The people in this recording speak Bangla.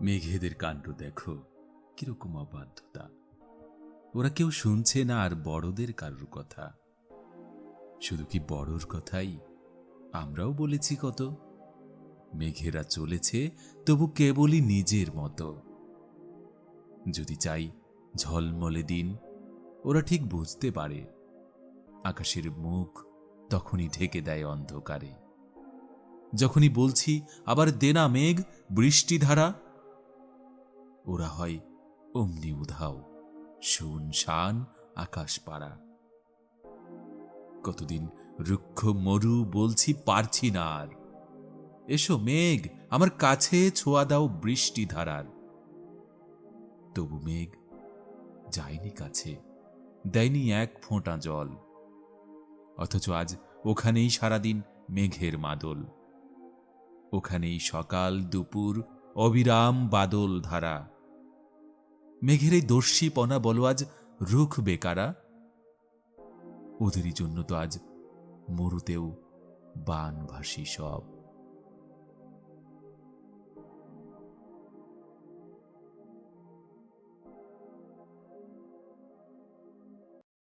মেঘেদের কাণ্ড দেখো, কীরকম অবাধ্যতা। ওরা কেউ শুনছে না আর বড়দের কারুর কথা। শুধু কি বড়র কথাই? আমরাও বলেছি কত। মেঘেরা চলেছে, তবু কেবলই নিজের মতো। যদি চাই ঝলমলে দিন, ওরা ঠিক বুঝতে পারে। আকাশের মুখ তখনই ঢেকে দেয় অন্ধকারে। যখনই বলছি, আবার দেনা মেঘ, বৃষ্টিধারা ওরা হয় অমনি উধাও, শুন শান আকাশ পাড়া কতদিন রুক্ষ মরু বলছি পারছি না আর। এসো মেঘ, আমার কাছে ছোঁয়া দাও বৃষ্টি ধারার। তবু মেঘ যায়নি কাছে, দেয়নি এক ফোঁটা জল। অথচ আজ ওখানেই সারাদিন মেঘের মাদল। ওখানেই সকাল, দুপুর, অবিরাম বাদল ধারা। মেঘের এই দর্শীপনা বলো আজ রুখ বেকারা। ওদেরই জন্য তো আজ মরুতেও বান ভাসি সব।